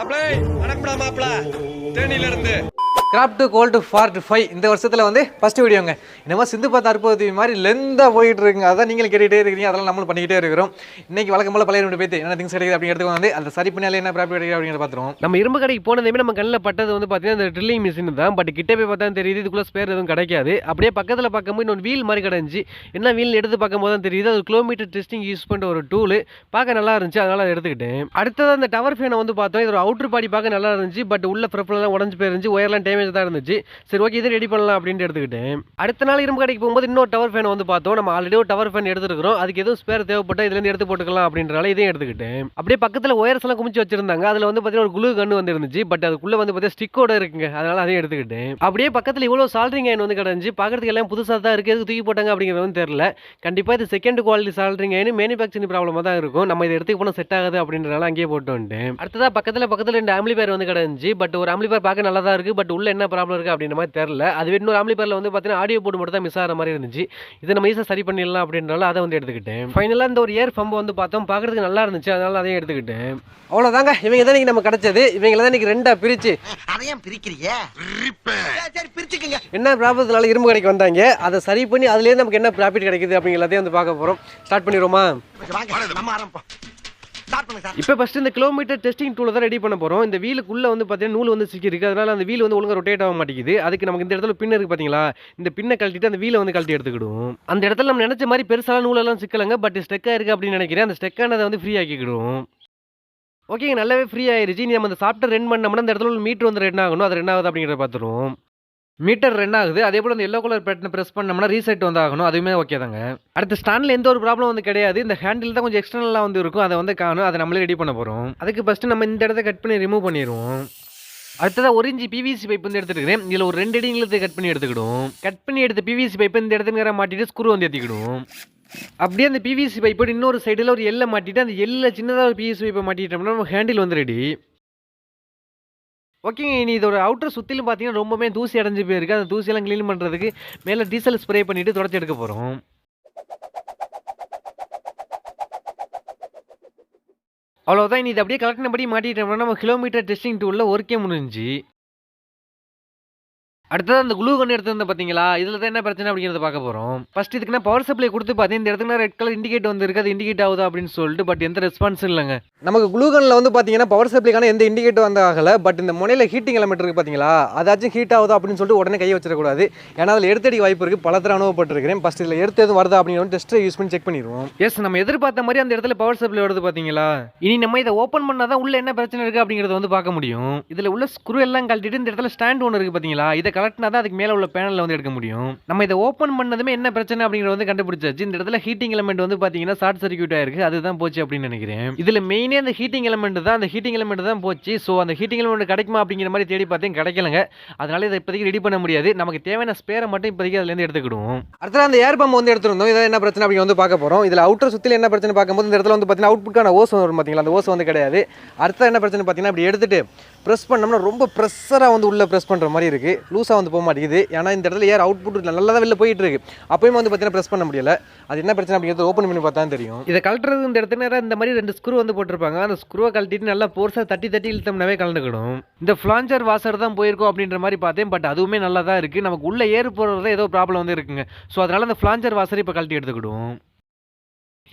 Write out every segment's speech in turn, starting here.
மாப்பிளை வணக்கம்டா மாப்பிள. தேனியில இருந்து கிராஃப்ட் கோல்டு ஃபார்ட் ஃபைவ் இந்த வருஷத்தில் வந்து ஃபஸ்ட் வீடியோங்க என்னமோ சிந்து பார்த்த அற்புதத்தி மாதிரி லெந்தாக போயிட்டு இருக்குங்க அதான் நீங்களும் கேட்டுகிட்டே இருக்கிறீங்க அதெல்லாம் நம்மளும் பண்ணிக்கிட்டே இருக்கிறோம். இன்றைக்கி வழக்கம் போல் பழைய ரெண்டு பேத்து. என்ன திங்ஸ் கிடைக்குது அப்படிங்கிறது வந்து அந்த சரி பண்ணாலே என்ன ப்ராப்ளம் கிடைக்குது அப்படிங்கிறத பார்த்துருவோம். நம்ம இரும்பு கடைக்கு போனதுமே நம்ம கண்ணில் பட்டது வந்து பார்த்தீங்கன்னா அந்த ட்ரில்லிங் மிஷின் தான். பட் கிட்டே போய் பார்த்தா தெரியுது இதுக்குள்ள ஸ்பேர் எதுவும் கிடைக்காது. அப்படியே பக்கத்தில் பார்க்கும்போது இன்னொரு வீல் மாதிரி கிடந்துச்சு. என்ன வீல் எடுத்து பார்க்கும்போது தான் தெரியுது. அது கிலோமீட்டர் டெஸ்டிங் யூஸ் பண்ணுற ஒரு டூல் பார்க்க நல்லா இருந்துச்சு. அதனால் அதை எடுத்துக்கிட்டேன். அடுத்தது அந்த டவர் ஃபேனை வந்து பார்த்தோம். இது ஒரு அவுட்ரு பாடி பார்க்க நல்லா இருந்துச்சு. பட் உள்ள ப்ரப்பலாம் உடஞ்சு போயிருந்துச்சு. ஒயர்லாம் டேமேஜ் தான் இருந்துச்சு. சரி ஓகே இது ரெடி பண்ணலாம் அப்படின்ட்டு எடுத்துக்கிட்டேன். அடுத்த நாள் இரும்பு கடைக்கு போகும்போது இன்னொரு டவர் ஃபேன் வந்து பார்த்தோம். நம்ம ஆல்ரெடி ஒரு டவர் ஃபேன் எடுத்துருக்கோம் அதுக்கு எதுவும் ஸ்பேர் தேவைப்பட்டால் இதுலேருந்து எடுத்து போட்டுக்கலாம் அப்படின்றனால இதையும் எடுத்துக்கிட்டேன். அப்படியே பக்கத்தில் ஒயர்ஸ் எல்லாம் குமிச்சு வச்சிருந்தாங்க. அதில் வந்து பார்த்தீங்கன்னா ஒரு குழு கன்று வந்து இருந்துச்சு பட் அதுக்குள்ள வந்து பார்த்தீங்கன்னா ஸ்டிக்கோட இருக்குங்க. அதனால அதையும் எடுத்துக்கிட்டேன். அப்படியே பக்கத்தில் இவ்வளோ சால்ட்ரிங் அயன் வந்து கிடந்துச்சு. பார்க்கறதுக்கு எல்லாம் புதுசாக தான் இருக்குது எதுக்கு தூக்கி போட்டாங்க அப்படிங்கிறது தெரியல. கண்டிப்பாக இது second quality soldering iron manufacturing ப்ராப்ளமாக தான் இருக்கும். நம்ம இதை எடுத்துக்கு போனால் செட் ஆகுது அப்படின்றனால அங்கேயே போட்டு வந்துட்டேன். அடுத்ததாக பக்கத்தில் பக்கத்தில் ரெண்டு ஆம்பிளிபேர் வந்து கிடந்துச்சு. பட் ஒரு ஆம்பிளிபேர் பார்க்க நல்லா தான் இருக்குது பட் உள்ள என்ன ப்ராப்ளம் இருக்குது அப்படின்ற மாதிரி தெரியல. அதுவே இன்னொரு ஆம்பிளிபேரில் வந்து பார்த்தீங்கன்னா ஆடியோ போர்டு மட்டும் தான் மிஸ் ஆகிற மாதிரி இருந்துச்சு. இதை நம்ம ஈஸியாக சரி பண்ணிடலாம் அப்படின்றனால அதை வந்து எடுத்துக்கிட்டேன். ஃபைனலாக இந்த ஒரு இயர் பம்பை வந்து பார்த்தோம். பார்க்கறதுக்கு நல்லா இருந்துச்சு. அதனால அதையும் எடுத்துக்கிட்டேன். அவ்வளோதாங்க இவங்க தான் நம்ம கிடைச்சது. இவங்கள தான் இன்னைக்கு ரெண்டாக பிரித்து அதையும் பிரிக்கிறீங்க சரி, சரி பிரிச்சுக்குங்க. என்ன ப்ராப்ளத்தினால இரும்பு கடைக்கு வந்தாங்க. அதை சரி பண்ணி அதுலேருந்து நமக்கு என்ன ப்ராஃபிட் கிடைக்குது அப்படிங்கிறதையும் வந்து பார்க்க போகிறோம் ஸ்டார்ட் பண்ணிடுவோமா? இப்போ ஃபஸ்ட்டு இந்த கிலோமீட்டர் டெஸ்டிங் டூல தான் ரெடி பண்ண போகிறோம் இந்த வீலுக்குள்ளே வந்து பார்த்தீங்கன்னா நூல் வந்து சிக்கிருக்கு அதனால அந்த வீல் வந்து ஒழுங்கா ரொட்டேட் ஆக மாட்டேங்குது. அதுக்கு நமக்கு இந்த இடத்துல பின் இருக்கு பார்த்தீங்களா இந்த பின்னை கழட்டிட்டு அந்த வீலை வந்து கழட்டி எடுத்துக்கிடுவோம். அந்த இடத்துல நம்ம நினச்ச மாதிரி பெருசாலாம் நூலெல்லாம் சிக்கலங்க. பட் ஸ்டெக்காக இருக்குது அப்படின்னு நினைக்கிறேன். அந்த ஸ்டெக்கானதை வந்து ஃப்ரீ ஆக்கிக்கிடுவோம். ஓகேங்க நல்லாவே ஃப்ரீ ஆயிருச்சு. நீ நம்ம அந்த சாப்பிட்டு ரென் பண்ணோம்னா அந்த இடத்துல ஒரு மீட்ரு வந்து ரென் ஆகணும். அது ரென் ஆகுது அப்படிங்கிறத பார்த்துருவோம் மீட்டர் ரென் ஆகுது. அதே போல் அந்த எல்லோ கலர் பட்டனை ப்ரெஸ் பண்ணோம்னா ரீசெட் வந்து ஆகணும் அதுவுமே ஓகே தாங்க. அடுத்த ஸ்டாண்டில் எந்த ஒரு ப்ராப்ளம் வந்து கிடையாது. இந்த ஹேண்டில் தான் கொஞ்சம் எக்ஸ்டர்னலாக வந்து இருக்கும். அதை வந்து காணும். அதை நம்மளே ரெடி பண்ண போகிறோம் அதுக்கு ஃபஸ்ட்டு நம்ம இந்த இடத்த கட் பண்ணி ரிமூவ் பண்ணிடுவோம். அடுத்ததாக ஒரு பிவிசி பைப் வந்து எடுத்துருக்கேன் இதில் ஒரு ரெண்டு அடி கட் பண்ணி எடுத்துக்கிடும் கட் பண்ணி எடுத்த பிவிசி பைப் இந்த இடத்துல மாட்டிட்டு ஸ்க்ரூ வந்து ஏற்றிக்கிடும் அப்படியே அந்த பிவிசி பைப்போட இன்னொரு சைடில் ஒரு எல்லை மாட்டிட்டு அந்த எல்லை சின்னதாக ஒரு பிவிசி பைப்பை மாட்டிட்டோம்னா நம்ம ஹேண்டில் வந்து ரெடி ஓகேங்க இனி இதோட அவுட்டர் சுற்றிலும் பார்த்தீங்கன்னா ரொம்பவே தூசி அடைஞ்சு போயிருக்கு. அந்த தூசியெல்லாம் க்ளீன் பண்ணுறதுக்கு மேலே டீசல் ஸ்ப்ரே பண்ணிவிட்டு தொடச்சி எடுக்க போகிறோம் அவ்வளோதான் இனி இது அப்படியே கலெக்டினபடி மாட்டிட்டோம்னா நம்ம கிலோமீட்டர் டெஸ்டிங் டூலில் ஒர்க்கே முடிஞ்சு அடுத்தது அந்த குளூ கன் எடுத்து பார்த்தீங்களா இதில் தான் என்ன பிரச்சனை அப்படிங்கிறத பார்க்க போகிறோம் ஃபர்ஸ்ட் இதுக்கு நான் பவர் சப்ளை கொடுத்து பார்த்தேன் இந்த இடத்துல ரெட் கலர் இண்டிகேட் வந்து இருக்கு அது இண்டிகேட் ஆகுதா அப்படின்னு சொல்லிட்டு பட் எந்த ரெஸ்பான்ஸ் இல்லைங்க. நமக்கு குளூகனில் வந்து பார்த்தீங்கன்னா பவர் சப்ளைக்கான எந்த இண்டிகேட்டர் வந்து ஆகலை. பட் இந்த முனையில் ஹீட்டிங் எலமெண்ட் இருக்குது பார்த்தீங்களா அதாச்சும் ஹீட் ஆகுதா அப்படின்னு சொல்லிட்டு உடனே கை வச்சிடக்கூடாது. ஏன்னா அதில் எடுத்தடி வாய்ப்பு இருக்குது பல தடவை அனுபவப்பட்டிருக்கிறேன். ஃபஸ்ட் இதில் எடுத்து எதுவும் வருதா அப்படின்னு டெஸ்ட்டை யூஸ் பண்ணி செக் பண்ணிடுவோம். எஸ் நம்ம எதிர்பார்த்த மாதிரி அந்த இடத்துல பவர் சப்ளை வருது பார்த்தீங்களா இனி நம்ம இதை ஓப்பன் பண்ணால் தான் உள்ள என்ன பிரச்சனை இருக்குது அப்படிங்கிறத வந்து பார்க்க முடியும். இதில் உள்ள ஸ்க்ரூ எல்லாம் கழட்டிட்டு இந்த இடத்துல ஸ்டாண்ட் ஒன்று இருக்குது பார்த்தீங்களா இதை கலெக்ட்னா தான் அதுக்கு மேலே உள்ள பேனலில் வந்து எடுக்க முடியும். நம்ம இதை ஓப்பன் பண்ணதுமே என்ன பிரச்சனை அப்படிங்கிறத வந்து கண்டுபிடிச்சாச்சு. இந்த இடத்துல ஹீட்டிங் எலமெண்ட் வந்து பார்த்தீங்கன்னா ஷார்ட் சர்க்யூட் ஆயிருக்கு அதுதான் போச்சு அப்படின்னு நினைக்கிறேன். இதில் மெயினே அந்த ஹீட்டிங் எலமெண்ட் தான். அந்த ஹீட்டிங் எலமெண்ட் தான் போச்சு. ஸோ அந்த ஹீட்டிங் எலமெண்ட் கிடைக்குமா அப்படிங்கிற மாதிரி தேடி பார்த்தேன். கிடைக்கலங்க. அதனால இதை இப்போதைக்கு ரெடி பண்ண முடியாது. நமக்கு தேவையான ஸ்பேரை மட்டும் இப்போதைக்கு அதுலேருந்து எடுத்துக்கிடுவோம். அடுத்தது அந்த ஏர் பம்ப் வந்து எடுத்துருந்தோம் இதை என்ன பிரச்சனை அப்படி வந்து பார்க்க போகிறோம் இதில் அவுட்டர் சுற்றியில் என்ன பிரச்சனை பார்க்கும்போது இந்த இடத்துல வந்து பார்த்தீங்கன்னா அவுட்புட்கான ஓஸ் வரும் பார்த்தீங்களா அந்த ஓஸ் வந்து கிடையாது. அடுத்த என்ன பிரச்சனை பார்த்தீங்கன்னா அப்படி எடுத்துட்டு ப்ரெஸ் பண்ணோம்னா ரொம்ப ப்ரெஷராக வந்து உள்ளே ப்ரெஸ் பண்ணுற மாதிரி இருக்குது லூஸாக வந்து போக மாட்டேங்குது. ஏன்னா இந்த இடத்துல ஏர் அவுட்புட் நல்லா தான் வெளில போயிட்டு இருக்கு. அப்பயும் வந்து பார்த்தீங்கன்னா ப்ரெஸ் பண்ண முடியல. அது என்ன பிரச்சனை அப்படிங்கிறது ஓப்பன் பண்ணி பார்த்தா தான் தெரியும். இதை கழட்டுறது இந்த இடத்துல நேரம் இந்த மாதிரி ரெண்டு ஸ்க்ரூ வந்து போட்டிருப்பாங்க. அந்த ஸ்க்ரூவை கழட்டிட்டு நல்லா போர்ஸாக தட்டி தட்டி இழுத்தோம்னாவே கலந்துக்கிடும். இந்த ஃப்ளாஞ்சர் வாசர் தான் போயிருக்கோம் அப்படின்ற மாதிரி பார்த்தேன். பட் அதுவுமே நல்லா தான் இருக்குது நமக்கு உள்ளே ஏறு போகிறது ஏதோ ப்ராப்ளம் வந்து இருக்குங்க. ஸோ அதனால் அந்த ஃப்ளாஞ்சர் வாசர் இப்போ கழட்டி எடுத்துக்கிடும்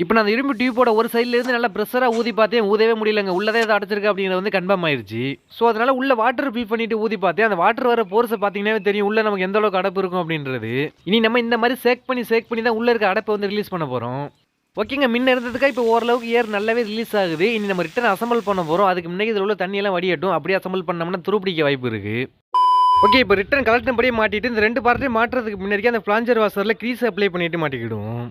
இப்போ நான் அந்த இரும்பு டியூப்போட ஒரு சைட்லேருந்து நல்லா ப்ரெஷராக ஊதி பார்த்தேன் ஊதவே முடியலங்க. உள்ளதே ஏதோ அடைச்சிருக்கு அப்படிங்கிறது வந்து கன்ஃபார்ம் ஆயிருச்சு. ஸோ அதனால் உள்ள வாட்டர் ஃபில் பண்ணிட்டு ஊதி பார்த்தேன். அந்த வாட்டர் வர போர்ஸை பார்த்தீங்கன்னா தெரியும் உள்ள நமக்கு எந்த அளவுக்கு அடப்பு இருக்கும் அப்படின்றது. இனி நம்ம இந்த மாதிரி சேக் பண்ணி சேக் பண்ணி தான் உள்ளே இருக்க அடைப்பை வந்து ரிலீஸ் பண்ண போகிறோம் ஓகேங்க முன்ன இருந்ததுக்காக இப்போ ஓரளவுக்கு ஏர் நல்லாவே ரிலீஸ் ஆகுது. இனி நம்ம ரிட்டர்ன் அசம்பிள் பண்ண போகிறோம் அதுக்கு முன்னாடி இதில் உள்ள தண்ணியெல்லாம் வடியட்டும். அப்படியே அசம்பிள் பண்ணோம்னா துருப்பிடிக்க வாய்ப்பு இருக்குது ஓகே இப்போ ரிட்டர்ன் கலெக்ட் படியே மாட்டிட்டு இந்த ரெண்டு பார்ட்டையும் மாட்டுறதுக்கு முன்னாடி அந்த ஃப்ளாஞ்சர் வாசரில் க்ரீஸ் அப்ளை பண்ணிட்டு மாட்டிக்கிடுவோம்.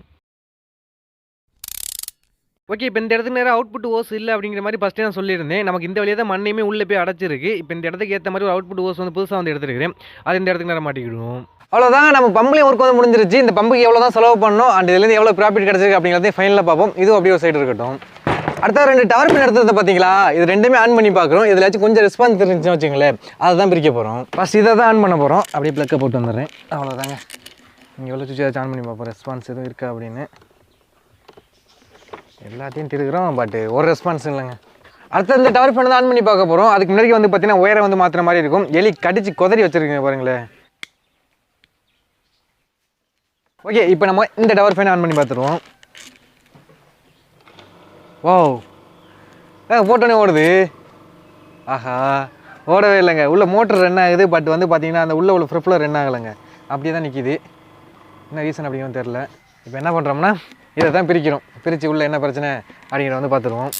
ஓகே இப்போ இந்த இடத்துக்கு நேரம் அவுட்புட் ஓஸ் இல்லை அப்படிங்கிற மாதிரி ஃபஸ்ட்டே நான் சொல்லியிருந்தேன். நமக்கு இந்த வழியாக தான் மண்ணையுமே உள்ளே போய் அடைச்சிருக்கு. இப்போ இந்த இடத்துக்கு ஏற்ற மாதிரி ஒரு அவுட்புட் ஓஸ் வந்து புதுசாக வந்து எடுத்துருக்கிறேன். அது இந்த இடத்துக்கு நேரம் மாட்டிக்கிடுவோம். அவ்வளோதான் நம்ம பம்புலையும் ஒர்க் வந்து முடிஞ்சிருச்சு. இந்த பம்புக்கு எவ்வளோ தான் செலவு பண்ணோம் அண்ட் இதுலேருந்து எவ்வளோ ப்ராஃபிட் கிடச்சிருக்கு அப்படிங்கிறதையும் ஃபைனலில் பார்ப்போம். இதுவும் அப்படியே ஒரு சைடு இருக்கட்டும். அடுத்த ரெண்டு டவர் பின் எடுத்தது பார்த்தீங்களா? இது ரெண்டுமே ஆன் பண்ணி பார்க்குறோம். இதுலாச்சும் கொஞ்சம் ரெஸ்பான்ஸ் தெரிஞ்சுன்னு வச்சுங்களேன் அதை தான் பிரிக்க போகிறோம் ஃபஸ்ட் இதை தான் ஆன் பண்ண போகிறோம் அப்படியே ப்ளக்கை போட்டு வந்துடுறேன். அவ்வளோதாங்க இங்கே எவ்வளோ சுவிட்ச் ஆன் பண்ணி பார்ப்போம். ரெஸ்பான்ஸ் எதுவும் இருக்கா அப்படின்னு. எல்லாத்தையும் திருக்குறோம் பட் ஒரு ரெஸ்பான்ஸ் இல்லைங்க. அடுத்து இந்த டவர் ஃபேன் தான் ஆன் பண்ணி பார்க்க போகிறோம் அதுக்கு முன்னாடி வந்து பார்த்தீங்கன்னா உயரம் வந்து மாற்றுற மாதிரி இருக்கும். எலி கடிச்சு கொதறி வச்சுருக்கீங்க பாருங்களேன் ஓகே இப்போ நம்ம இந்த டவர் ஃபேன் ஆன் பண்ணி பார்த்துருவோம். ஓ ஏ போட்டோன்னே ஓடுது. ஆஹா. ஓடவே இல்லைங்க. உள்ளே மோட்டர் ரன் ஆகுது பட் வந்து பார்த்தீங்கன்னா அந்த உள்ள உள்ள ஃப்ரிஃப்ளர் ரன் ஆகலைங்க. அப்படியே தான் நிற்கிது என்ன ரீசன் அப்படிங்கிறது தெரில இப்போ என்ன பண்ணுறோம்னா இதை தான் பிரிக்கிறோம். பிரித்து உள்ள என்ன பிரச்சனை அப்படிங்கிறத வந்து பார்த்துருவோம்.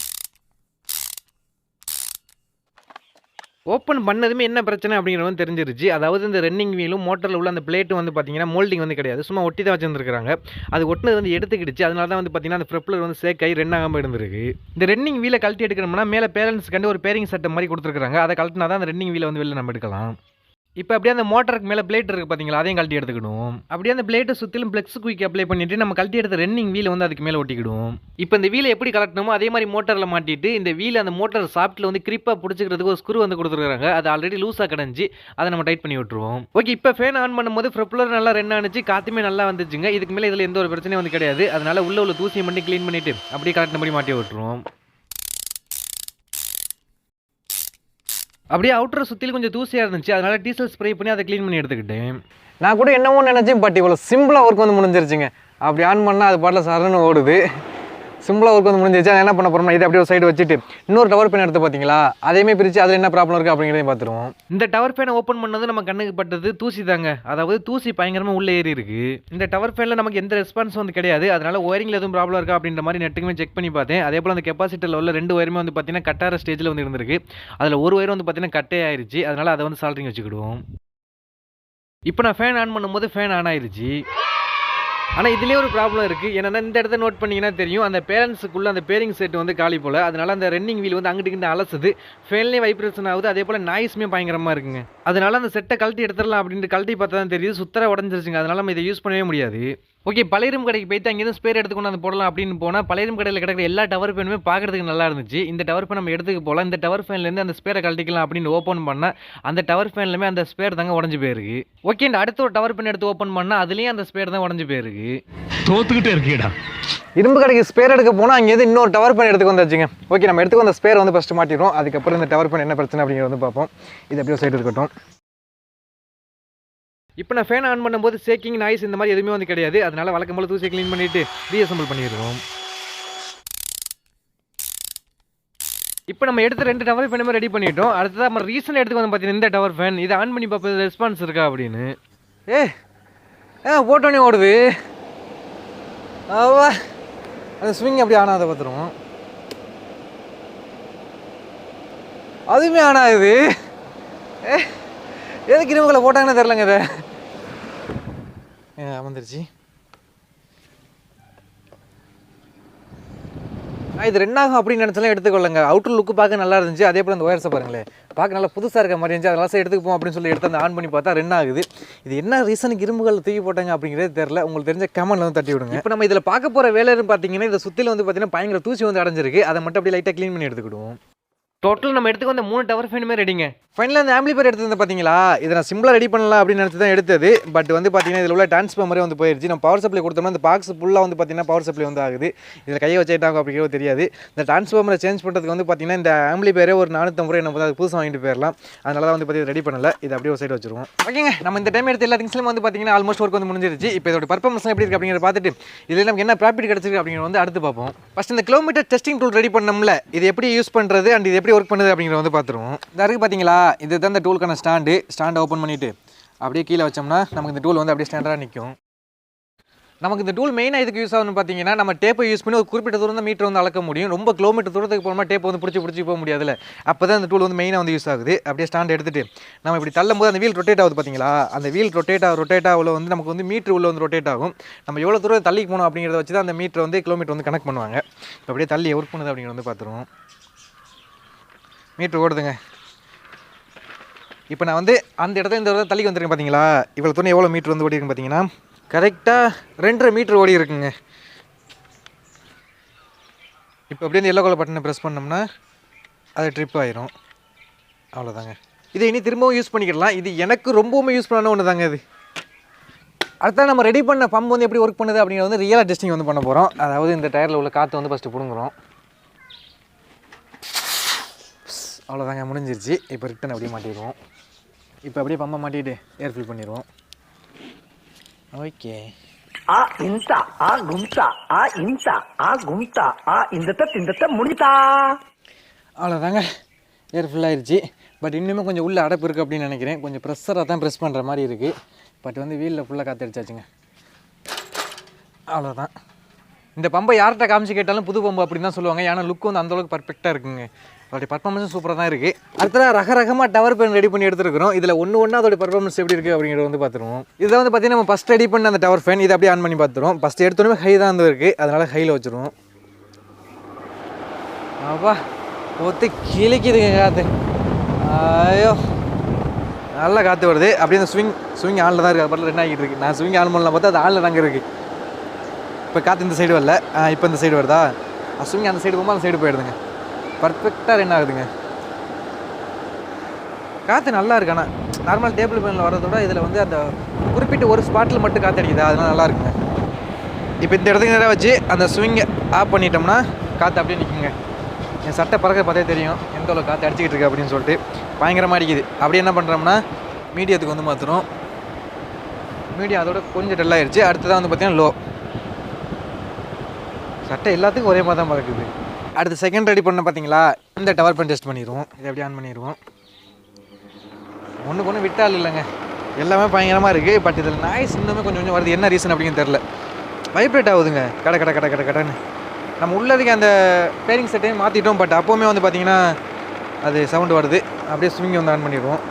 ஓப்பன் பண்ணதுமே என்ன பிரச்சனை அப்படிங்கிறது வந்து தெரிஞ்சிருச்சு. அதாவது இந்த ரன்னிங் வீலும் மோட்டரில் உள்ள அந்த பிளேட்டும் வந்து பார்த்தீங்கன்னா மோல்டிங் வந்து கிடையாது. சும்மா ஒட்டி தான் வச்சுருந்துருக்காங்க அது ஒட்டினது வந்து எடுத்துக்கிடுச்சு. அதனால தான் வந்து பார்த்தீங்கன்னா அந்த ஃப்ரெப்லர் வந்து சேக் ரெண்டாகாமல் இருந்திருக்கு. இந்த ரன்னிங் வீலை கழட்டி எடுக்கணும்னா மேலே பேரண்ட்ஸ் கண்டு ஒரு பேரிங் சட்டை மாதிரி கொடுத்துருக்காங்க அதை கழட்டினா தான் அந்த ரன்னிங் வீலை வந்து வெளில நம்ம எடுக்கலாம். இப்போ அப்படியே அந்த மோட்டருக்கு மேலே பிளேட் இருக்குது பார்த்தீங்களா அதையும் கழட்டி எடுத்துக்கணும் அப்படியே அந்த பிளேட்டை சுற்றிலும் ஃப்ளெக்ஸ் குயிக் அப்ளை பண்ணிவிட்டு நம்ம கழட்டி எடுத்த ரன்னிங் வீல் வந்து அதுக்கு மேலே ஒட்டிக்கிடும் இப்போ இந்த வீலை எப்படி கலட்டணுமோ அதே மாதிரி மோட்டரில் மாட்டிட்டு இந்த வீல் அந்த மோட்டர் சாஃப்ட்டில் வந்து கிரிப்பாக பிடிச்சிக்கிறதுக்கு ஒரு ஸ்க்ரூ வந்து கொடுத்துருக்காங்க. அது ஆல்ரெடி லூஸாக கிடஞ்சி அதை நம்ம டைட் பண்ணி விட்டுருவோம். ஓகே இப்போ ஃபேன் ஆன் பண்ணும்போது ஃப்ரெப்லர் நல்லா ரன் ஆனிச்சு. காற்றுமே நல்லா வந்துச்சுங்க. இதுக்கு மேலே இதில் எந்த ஒரு பிரச்சனையும் வந்து கிடையாது. அதனால உள்ள உள்ள தூசியை மட்டும் க்ளீன் பண்ணிவிட்டு அப்படியே கலட்டின மாதிரி மாட்டி விட்டுருவோம். அப்படியே அவுட்டர் சுற்றிலும் கொஞ்சம் தூசியாக இருந்துச்சு. அதனால டீசல் ஸ்ப்ரே பண்ணி அதை க்ளீன் பண்ணி எடுத்துக்கிட்டேன். நான் கூட என்னமோ நினச்சேன் பட் இவ்வளோ சிம்பிளாக ஒர்க் வந்து முடிஞ்சிருச்சுங்க. அப்படி ஆன் பண்ணால் அது பாட்டில் சரன்னு ஓடுது. சிம்பிளாக ஒர்க் வந்து முடிஞ்சிச்சு அதை என்ன பண்ண போகிறோம்னா இதை அப்படியே ஒரு சைடு வச்சுட்டு இன்னொரு டவர் பேன் எடுத்து பார்த்தீங்களா அதையுமே பிரித்து அதில் என்ன ப்ராப்ளம் இருக்குது அப்படிங்கிறதையும் பார்த்துருவோம் இந்த டவர் ஃபேனை ஓப்பன் பண்ணது நம்ம கண்ணுக்கு பட்டது தூசி தாங்க. அதாவது தூசி பயங்கரமாக உள்ளே ஏறி இருக்கு. இந்த டவர் ஃபேனில் நமக்கு எந்த ரெஸ்பான்ஸ் வந்து கிடையாது. அதனால ஒயரிங்கில் எதுவும் ப்ராப்ளம் இருக்கா அப்படின்ற மாதிரி நெட்டுக்குமே செக் பண்ணி பார்த்தேன். அதே போல் அந்த கெப்பாசிட்டியில் உள்ள ரெண்டு ஒயருமே வந்து பார்த்தீங்கன்னா கட்டார ஸ்டேஜில் வந்து இருந்திருக்கு. அதில் ஒரு ஒயர் வந்து பார்த்தீங்கன்னா கட்டே ஆயிருச்சு. அதனால அதை வந்து சால்ட்ரிங் வச்சுக்கிடுவோம். இப்போ நான் ஃபேன் ஆன் பண்ணும்போது ஃபேன் ஆன் ஆயிருச்சு. ஆனால் இதுலேயே ஒரு ப்ராப்ளம் இருக்குது என்னென்னா இந்த இடத்த நோட் பண்ணீங்கன்னா தெரியும். அந்த பேரண்ட்ஸுக்குள்ளே அந்த பேரிங் செட் வந்து காலி போல். அதனால் அந்த ரன்னிங் வீல் வந்து அங்கிட்டு இங்கிட்டு அலசுது. ஃபேன்லேயும் வைப்ரேஷன் ஆகுது. அதே போல் நாய்ஸுமே பயங்கரமாக இருக்குங்க. அதனால் அந்த செட்டை கழட்டி எடுத்துடலாம் அப்படின்ட்டு கழட்டி பார்த்தா தான் தெரியுது. சுத்தர உடஞ்சிருச்சுங்க. அதனால் நம்ம இதை யூஸ் பண்ணவே முடியாது. ஓகே பழையரும் கடைக்கு போயிட்டு அங்கேருந்து ஸ்பேர் எடுத்துக்கொண்டு வந்து போடலாம் அப்படின்னு போனால் பழையரும் கடையில் கிடக்கிற எல்லா டவர் ஃபேனுமே பார்க்கறதுக்கு நல்லா இருந்துச்சு. இந்த டவர் ஃபேன் நம்ம எடுத்துக்க போகலாம். இந்த டவர் ஃபேன்லேருந்து அந்த ஸ்பேரை கழட்டிக்கலாம் அப்படின்னு ஓப்பன் பண்ணால் அந்த டவர் ஃபேன்லுமே அந்த ஸ்பேர் தாங்க உடஞ்சி போயிருக்கு. ஓகே இந்த அடுத்த ஒரு டவர் ஃபேன் எடுத்து ஓப்பன் பண்ணால் அதுலேயும் அந்த ஸ்பேர் தான் உடஞ்சி போயிருக்கு. தோத்துக்கிட்டே இருக்கீடா. இரும்பு கடைக்கு ஸ்பேர் எடுக்க போனால் அங்கேருந்து இன்னொரு டவர் பென் எடுத்துக்கு வந்தாச்சுங்க ஓகே நம்ம எடுத்துக்கு வந்த ஸ்பேர் வந்து ஃபஸ்ட்டு மாட்டிடுவோம் அதுக்கப்புறம் இந்த டவர் பென் என்ன பிரச்சனை அப்படிங்கிறத வந்து பார்ப்போம். இது அப்படியே சைடு இருக்கட்டும். இப்போ நான் ஃபேன் ஆன் பண்ணும்போது சேக்கிங் நாய்ஸ் இந்த மாதிரி எதுவுமே வந்து கிடையாது. அதனால் வழக்கம் போல தூசி க்ளீன் பண்ணிட்டு ரீஅசம்பிள் பண்ணிடுவோம். இப்போ நம்ம எடுத்த ரெண்டு டவர் ஃபேனுமே ரெடி பண்ணிட்டோம். அடுத்ததாக நம்ம ரீசெண்டாக எடுத்து வந்து பார்த்தீங்கன்னா இந்த டவர் ஃபேன் இதை ஆன் பண்ணி பார்ப்பது ரெஸ்பான்ஸ் இருக்கா அப்படின்னு. ஏ ஏ போட்டோன்னே ஓடுது. ஆவா அந்த ஸ்விங் அப்படி ஆனாத பார்த்துருவோம் அதுவுமே ஆனாகுது ஏ. எதுக்கு இரும்புகளை போட்டாங்கன்னு தெரிலங்க இதை. அமர்ந்துருச்சு. இது ரெண்டாகும் அப்படின்னு நினச்சலாம் எடுத்துக்கொள்ளுங்க. அவுட்டர் லுக்கு பார்க்க நல்லா இருந்துச்சு. அதே போல் அந்த ஒயர்ஸை பாருங்களேன். பார்க்க நல்லா புதுசாக இருக்க மாதிரி இருந்துச்சு. அதெல்லாம் எடுத்துக்கு போவோம் அப்படின்னு சொல்லி எடுத்து அந்த ஆன் பண்ணி பார்த்தா ரெண்டு ஆகுது இது என்ன ரீசனுக்கு இரும்புகள் தூக்கி போட்டாங்க அப்படிங்கிறது தெரியல. உங்களுக்கு தெரிஞ்ச கமெண்ட்ல வந்து தட்டி விடுங்க. இப்போ நம்ம இதில் பார்க்க போகிற வேலைன்னு பார்த்தீங்கன்னா இதை சுற்றில வந்து பார்த்தீங்கன்னா பயங்கர தூசி வந்து அடைஞ்சிருக்கு. அதை மட்டும் அப்படியே லைட்டாக க்ளீன் பண்ணி எடுத்துக்கிடுவோம். டோட்டல் நம்ம எடுத்துக்க வந்த மூணு டவர் ஃபேனுமே ரெடிங்க ஃபைனலாக அந்த ஆம்பிளிஃபயர் எடுத்தது பார்த்தீங்களா இதை நான் சிம்பிளாக ரெடி பண்ணலாம் அப்படின்னு நினச்சி தான் எடுத்தது. பட் வந்து பார்த்தீங்கன்னா இதில் உள்ள டிரான்ஸ்ஃபார்மரே வந்து போயிடுச்சு நம்ம பவர் சப்ளை கொடுத்தோம்னா அந்த பாக்ஸ் ஃபுல்லாக வந்து பார்த்தீங்கன்னா பவர் சப்ளை வந்து ஆகுது. இதில் கையை வச்சுட்டாங்க அப்படிங்கிறது தெரியாது. இந்த டிரான்ஸ்ஃபார்மரை சேஞ்ச் பண்ணுறதுக்கு வந்து பார்த்தீங்கன்னா இந்த ஆம்பிளிஃபயரே ஒரு நானூற்றம்பது ரூபாய் நம்ம அது புதுசாக வாங்கிட்டு போயிடலாம் அதனால தான் வந்து பார்த்தீங்கன்னா ரெடி பண்ணல. இது அப்படியே ஒரு சைடு வச்சிருவோம். ஓகேங்க நம்ம இந்த டைம் எடுத்து எல்லா திங்ஸ்லையும் வந்து பார்த்தீங்கன்னா ஆல்மோஸ்ட் ஒர்க் வந்து முடிஞ்சிருச்சு. இப்போ இதோட பர்ஃபார்மன்ஸ் எப்படி இருக்கு அப்படிங்கிறத பார்த்துட்டு இதில் நமக்கு என்ன ப்ராஃபிட் கிடச்சிருக்கு அப்படிங்கிறது வந்து அடுத்து பார்ப்போம். ஃபஸ்ட் இந்த கிலோமீட்டர் டெஸ்டிங் டூல் ரெடி பண்ணோம்ல இது எப்படி யூஸ் பண்ணுறது அண்ட் இது எப்படி ஒர்க் பண்ணுது அப்படிங்கிறத வந்து பார்த்துருவோம். இந்த இருக்குது பார்த்தீங்களா இது தான் இந்த டூலுக்கான ஸ்டாண்டு ஸ்டாண்டை ஓப்பன் பண்ணிவிட்டு அப்படியே கீழே வச்சோம்னா நமக்கு இந்த டூல் வந்து அப்படியே ஸ்டாண்டராக நிற்கும் நமக்கு இந்த டூல் மெயினாக இதுக்கு யூஸ் ஆகும்னு பார்த்தீங்கன்னா நம்ம டேப்பை யூஸ் பண்ணி ஒரு குறிப்பிட்ட தூரம் தான் மீட்டர் வந்து அளக்க முடியும். ரொம்ப கிலோமீட்டர் தூரத்துக்கு போகணுமா டேப் வந்து பிடிச்சி பிடிச்சி போக முடியாதுல்ல. அப்போ தான் இந்த டூல் வந்து மெயினாக வந்து யூஸ் ஆகுது. அப்படியே ஸ்டாண்ட் எடுத்துட்டு நம்ம இப்படி தள்ளும் போது அந்த வீல் ரொட்டேட் ஆகுது பார்த்தீங்களா அந்த வீல் ரொட்டேட் ஆக ரொட்டேட் ஆகல வந்து நமக்கு வந்து மீட்டர் உள்ள வந்து ரொட்டேட் ஆகும். நம்ம எவ்வளோ தூரம் தள்ளி போகணும் அப்படிங்கிறத வச்சு தான் அந்த மீட்டர் வந்து கிலோமீட்டர் வந்து கனெக்ட் பண்ணுவாங்க. இப்போ அப்படியே தள்ளி ஒர்க் பண்ணுது அப்படிங்கிறது வந்து பார்த்துருவோம் மீட்ரு ஓடுதுங்க. இப்போ நான் வந்து அந்த இடத்துல இந்த இடத்துல தள்ளி வந்துருக்கேன் பார்த்தீங்களா இவ்வளோ துணி எவ்வளோ மீட்ரு வந்து ஓடி பார்த்தீங்கன்னா கரெக்டாக ரெண்டரை மீட்ரு ஓடி இருக்குங்க. இப்போ அப்படியே இந்த எல்லோ கலர் பட்டனை ப்ரெஸ் பண்ணோம்னா அது ட்ரிப் ஆயிரும். அவ்வளோதாங்க இதை இனி திரும்பவும் யூஸ் பண்ணிக்கிடலாம். இது எனக்கு ரொம்பவுமே யூஸ் பண்ணான ஒன்று தாங்க இது. அடுத்த நம்ம ரெடி பண்ண பம்ப் வந்து எப்படி ஒர்க் பண்ணுது அப்படிங்கிறது வந்து ரியலாக டெஸ்டிங் வந்து பண்ண போகிறோம் அதாவது இந்த டயரில் உள்ள காற்று வந்து ஃபஸ்ட்டு பிடுங்குறோம். அவ்வளோதாங்க முடிஞ்சிருச்சு. இப்போ ரிட்டன் அப்படியே மாட்டிடுவோம். இப்போ அப்படியே பம்பை மாட்டிட்டு ஏர் ஃபில் பண்ணிடுவோம். ஓகே. ஆ இன்சா ஆ கும்சா ஆ இன்சா ஆ கும்சா ஆ இந்த திண்டத்தை முடிஞ்சா அவ்வளோதாங்க ஏர் ஃபுல் ஆயிருச்சு பட் இன்னுமே கொஞ்சம் உள்ள அடைப்பு இருக்குது அப்படின்னு நினைக்கிறேன். கொஞ்சம் ப்ரெஷராக தான் ப்ரெஸ் பண்ணுற மாதிரி இருக்குது பட் வந்து வீலில் ஃபுல்லாக காற்றடிச்சாச்சுங்க அவ்வளோதான் இந்த பம்பை யார்கிட்ட காமிச்சு கேட்டாலும் புது பம்பு அப்படின்னு தான் சொல்லுவாங்க. ஏன்னா லுக் வந்து அந்தளவுக்கு பர்ஃபெக்டாக இருக்குங்க. அதோடைய பர்ஃபார்மன்ஸும் சூப்பராக தான் இருக்குது அடுத்ததாக ரக ரகமாக டவர் பேன் ரெடி பண்ணி எடுத்துருக்கிறோம். இதில் ஒன்று ஒன்று அதோட பர்ஃபார்மன்ஸ் எப்படி இருக்குது அப்படிங்கிறது வந்து பார்த்துருவோம். இதில் வந்து பார்த்தீங்கன்னா நம்ம ஃபஸ்ட் ரெடி பண்ண அந்த டவர் ஃபேன் இதை அப்படியே ஆன் பண்ணி பார்த்துருவோம். ஃபஸ்ட் எடுத்தோடனே ஹை தான் வந்து இருக்குது அதனால் ஹையில் வச்சுருவோம். அப்பா ஒத்து கிழிக்குதுங்க காற்று ஐயோ நல்லா காற்று வருது. அப்படியே அந்த ஸ்விங் ஸ்விங் ஆளில் தான் இருக்குது அது பாட்டில் ரெண்டு ஆகிட்டு நான் ஸ்விங் ஆன் பண்ணலாம் பார்த்தா அது ஆளில் தாங்க இருக்குது இப்போ காற்று இந்த சைடு வரல. ஆ, இப்போ இந்த சைடு வருதா? ஸ்விங் அந்த சைடு போகும்போது அந்த சைடு போயிடுதுங்க. பர்ஃபெக்டாக ரன் ஆகுதுங்க. காற்று நல்லா இருக்கு ஆனால் நார்மல் டேபிள் ஃபேனில் வரதோட இதில் வந்து அந்த குறிப்பிட்ட ஒரு ஸ்பாட்டில் மட்டும் காற்று அடிக்குது. அதெல்லாம் நல்லா இருக்குங்க. இப்போ இந்த இடத்துக்கு நேராக வச்சு அந்த ஸ்விங்கை ஆஃப் பண்ணிட்டோம்னா காற்று அப்படியே நிற்குங்க என் சட்டை பறக்க பார்த்தே தெரியும். எந்த அளவு காற்று அடிச்சிக்கிட்டு இருக்கு அப்படின்னு சொல்லிட்டு பயங்கரமாக அடிக்குது. அப்படியே என்ன பண்ணுறோம்னா மீடியத்துக்கு வந்து மாற்றுறோம் மீடியம் அதோட கொஞ்சம் டல் ஆயிருச்சு. அடுத்ததான் வந்து பார்த்தீங்கன்னா லோ சட்டை எல்லாத்துக்கும் ஒரே மாதிரி தான் பறக்குது. அடுத்து செகண்ட் ரெடி பண்ண பார்த்தீங்களா இந்த டவர் பண்ணி டெஸ்ட் பண்ணிடுவோம். இதை எப்படி ஆன் பண்ணிடுவோம். ஒன்றுக்கு ஒன்று விட்டால் இல்லைங்க. எல்லாமே பயங்கரமாக இருக்குது பட் இதில் நாய்ஸ் இன்னுமே கொஞ்சம் கொஞ்சம் வருது. என்ன ரீசன் அப்படின்னு தெரில வைப்ரேட் ஆகுதுங்க. கடை கட கட கட கடன்னு. நம்ம உள்ளதுக்கு அந்த பேரிங் செட்டையும் மாற்றிட்டோம் பட் அப்போவுமே வந்து பார்த்திங்கன்னா அது சவுண்டு வருது. அப்படியே ஸ்விங்கை வந்து ஆன் பண்ணிடுவோம்.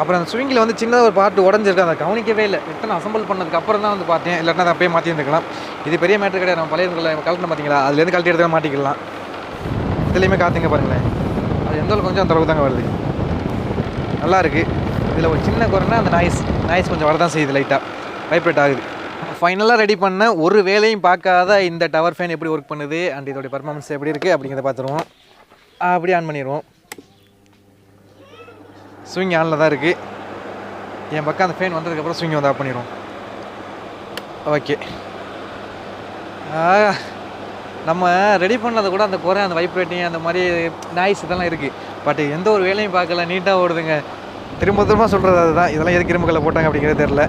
அப்புறம் அந்த ஸ்விங்கில் வந்து சின்னதாக ஒரு பாட்டு உடஞ்சிருக்கு. அதை கவனிக்கவே இல்லை. எத்தனை அசம்பிள் பண்ணதுக்கு அப்புறம் தான் வந்து பார்த்தேன். இல்லைன்னா அதை அப்படியே மாற்றிருந்துக்கலாம் இது பெரிய மேட்ரு கிடையாது. நம்ம பழைய கலெக்ட் பார்த்தீங்களா அதுலேருந்து கழட்டி எடுத்து மாட்டிக்கலாம். இதுலேயுமே காத்துங்க பாருங்களேன். அது எந்த அளவுக்கு கொஞ்சம் அந்த அளவுக்கு தாங்க வருது. நல்லா இருக்குது இதில் ஒரு சின்ன குறைனா அந்த நாய்ஸ் நாய்ஸ் கொஞ்சம் வரதான் செய்யுது லைட்டாக வைப்ரேட் ஆகுது. ஃபைனலாக ரெடி பண்ண ஒரு வேலையும் பார்க்காத இந்த டவர் ஃபேன் எப்படி ஒர்க் பண்ணுது? அண்ட் இதோடைய பர்ஃபார்மன்ஸ் எப்படி இருக்குது அப்படிங்கிறத பார்த்துருவோம். அப்படியே ஆன் பண்ணிடுவோம். ஸ்விங் ஆனில் தான் இருக்குது என் பக்கம் அந்த ஃபேன் வந்ததுக்கப்புறம் ஸ்விங் வந்து ஆஃப் பண்ணிடுவோம் ஓகே நம்ம ரெடி பண்ணது கூட அந்த குறை அந்த வைப்ரேட்டிங் அந்த மாதிரி நாய்ஸ் இதெல்லாம் இருக்குது பட் எந்த ஒரு வேலையும் பார்க்கல நீட்டாக ஓடுதுங்க. திரும்ப திரும்ப சொல்கிறது அதுதான். இதெல்லாம் எதுக்கு இரும்புக்கல்ல போட்டாங்க அப்படிங்கிறது தெரில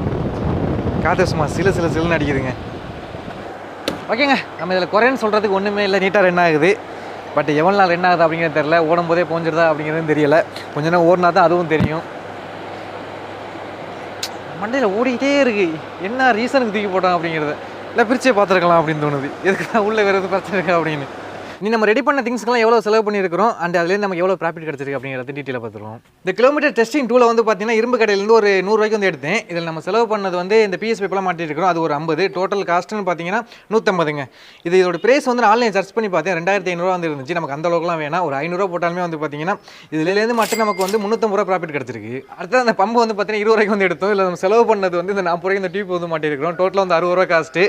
காற்று சும்மா சிலு சில சிலுன்னு அடிக்குதுங்க. ஓகேங்க நம்ம இதில் குறைன்னு சொல்கிறதுக்கு ஒன்றுமே இல்லை. நீட்டாக ரன் ஆகுது. பட் எவ்வளோ நாள் என்ன ஆகுது அப்படிங்கிறது தெரில ஓடும் போதே போஞ்சிருதா அப்படிங்கிறதும் தெரியல. கொஞ்ச நேரம் ஓடினா தான் அதுவும் தெரியும். மண்டையில் ஓடிக்கிட்டே இருக்கு. என்ன ரீசனுக்கு தூக்கி போட்டோம் அப்படிங்கிறத. இல்லை பிரிச்சே பார்த்துருக்கலாம் அப்படின்னு தோணுது. எதுக்கு தான் உள்ளே வேறு எதுவும் பிரச்சனை இருக்கா அப்படின்னு. நீ நம்ம ரெடி பண்ண திங்ஸ்க்கெல்லாம் எவ்வளோ செலவு பண்ணியிருக்கிறோம்? அண்ட் அதுலேருந்து நமக்கு எவ்வளோ ப்ராஃபிட் கிடச்சிருக்கு அப்படிங்கிறத டீட்டெயிலாக பார்த்துருவோம் இந்த கிலோமீட்டர் டெஸ்டிங் டூவில் வந்து பார்த்தீங்கன்னா இரும்பு கடையிலேருந்து ஒரு நூறுரூவாய்க்கு வந்து எடுத்தேன். இதில் நம்ம செலவு பண்ணது வந்து இந்த பிஎஸ் பேப்பெல்லாம் மாட்டிருக்கிறோம் அது ஒரு ஐம்பது. டோட்டல் காஸ்ட்னு பார்த்தீங்கன்னா நூற்றம்பதுங்க இது இதோட ப்ரைஸ் வந்து ஆன்லைன் சர்ச் பண்ணி பார்த்தேன். ரெண்டாயிரத்தி ஐநூறுரூவா வந்து இருந்துச்சு. நமக்கு அந்த அளவுக்குலாம் வேணாம். ஒரு ஐநூறுரூவா போட்டாலுமே வந்து பார்த்தீங்கன்னா இதுலேருந்து மட்டும் நமக்கு வந்து முந்நூற்றம்பது ரூபா ப்ராஃபிட் கிடச்சிருக்கு. அடுத்தது அந்த பம்பு வந்து பார்த்தீங்கன்னா இருபது ரூபாய்க்கு வந்து எடுத்தோம். இல்லை நம்ம செலவு பண்ணது வந்து இந்த நாற்பது ரூபாய்க்கு இந்த டியூப் வந்து மாட்டிருக்கிறோம் டோட்டலாக வந்து அறுபது ரூபா காஸ்ட்டு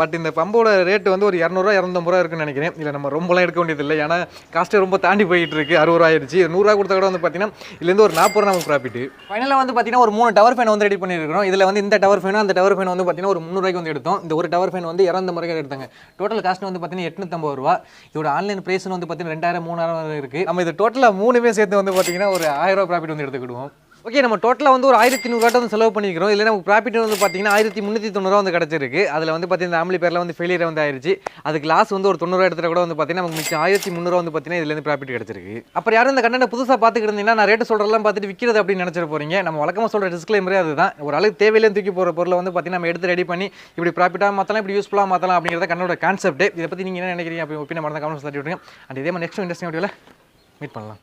பட் இந்த பம்போட ரேட்டு வந்து ஒரு இரநூறுவா இரநூத்தம்பது ரூபா இருக்குன்னு நினைக்கிறேன். இல்லை நம்ம ரொம்பலாம் எடுக்க வேண்டியதில்லை. ஏன்னா காஸ்ட்டு ரொம்ப தாண்டி போயிட்டு இருக்கு அறுபது ரூபா ஆயிடுச்சு நூறுரூவா கொடுத்தா கூட வந்து பார்த்தீங்கன்னா இதுலேருந்து ஒரு நாற்பது ரூபா நமக்கு ப்ராஃபிட் ஃபைனலாக வந்து பார்த்தீங்கன்னா ஒரு மூணு டவர் ஃபேன் வந்து ரெடி பண்ணியிருக்கிறோம். இதில் வந்து இந்த டவர் ஃபேனும் அந்த டவர் ஃபேன் வந்து பார்த்தீங்கன்னா ஒரு முந்நூறுவாய்க்கு வந்து எடுத்தோம். இந்த ஒரு டவர் ஃபேன் வந்து இறந்த முறைக்கு எடுத்தாங்க. டோட்டல் காஸ்ட் வந்து பார்த்தீங்கன்னா எட்நூத்தம்பது ரூபா. இதோட ஆன்லைன் ப்ரைஸ் வந்து பார்த்தீங்கன்னா ரெண்டாயிரம் மூணாயிரம் இருக்குது நம்ம இது டோட்டலாக மூணுமே சேர்த்து வந்து பார்த்தீங்கன்னா ஒரு ஆயிரம் ரூபா ப்ராஃபிட் வந்து எடுத்துக்கிடுவோம். ஓகே நம்ம டோட்டலாக வந்து ஒரு ஆயிரத்தி நூறுரூவா வந்து செலவு பண்ணிக்கிறோம் இல்லை நமக்கு ப்ராஃபிட் வந்து பார்த்தீங்கன்னா ஆயிரத்தி முந்நூற்றி தொண்ணூறுவா வந்து கிடச்சிருக்கு. அதில் வந்து பார்த்தீங்கன்னா ஃபேமிலி பேரில் வந்து ஃபெயிலியர் வந்து ஆயிடுச்சு அதுக்கு லாஸ் வந்து ஒரு தொண்ணூறு இடத்துல கூட வந்து பார்த்தீங்கன்னா நமக்கு மிச்சம் ஆயிரத்தி முந்நூறுவா வந்து பார்த்தீங்கன்னா இதுலேருந்து ப்ராஃபிட் கிடச்சிருக்கு. அப்புறம் யாரும் இந்த கண்டென்ட் புதுசாக பார்த்துக்கிட்டு இருந்தீங்கன்னா நான் ரேட்டு சொல்கிறதெல்லாம் பார்த்துட்டு விற்கிறது அப்படின்னு நினச்சிட்டு போறீங்க. நம்ம வழக்கமாக சொல்கிற டிஸ்க்ளைமரே அதுதான். ஒரு அளவுக்கு தேவையிலேயே தூக்கி போகிற பொருளை வந்து பார்த்தீங்கன்னா நம்ம எடுத்து ரெடி பண்ணி இப்படி ப்ராஃபிட்டாக மாற்றலாம் இப்படி யூஸ்ஃபுல்லாக மாற்றலாம் அப்படிங்கிறத கண்ணோட கான்செப்ட் இதை பற்றி நீங்கள் என்ன நினைக்கிறீங்க அப்படி ஒப்பீனியன் மறந்த கமெண்ட்ஸ் தட்டி விட்டுருங்க. அண்ட் இதே மாதிரி நெக்ஸ்ட் இன்ட்ரெஸ்டிங் வீடியோவில் மீட் பண்ணலாம்.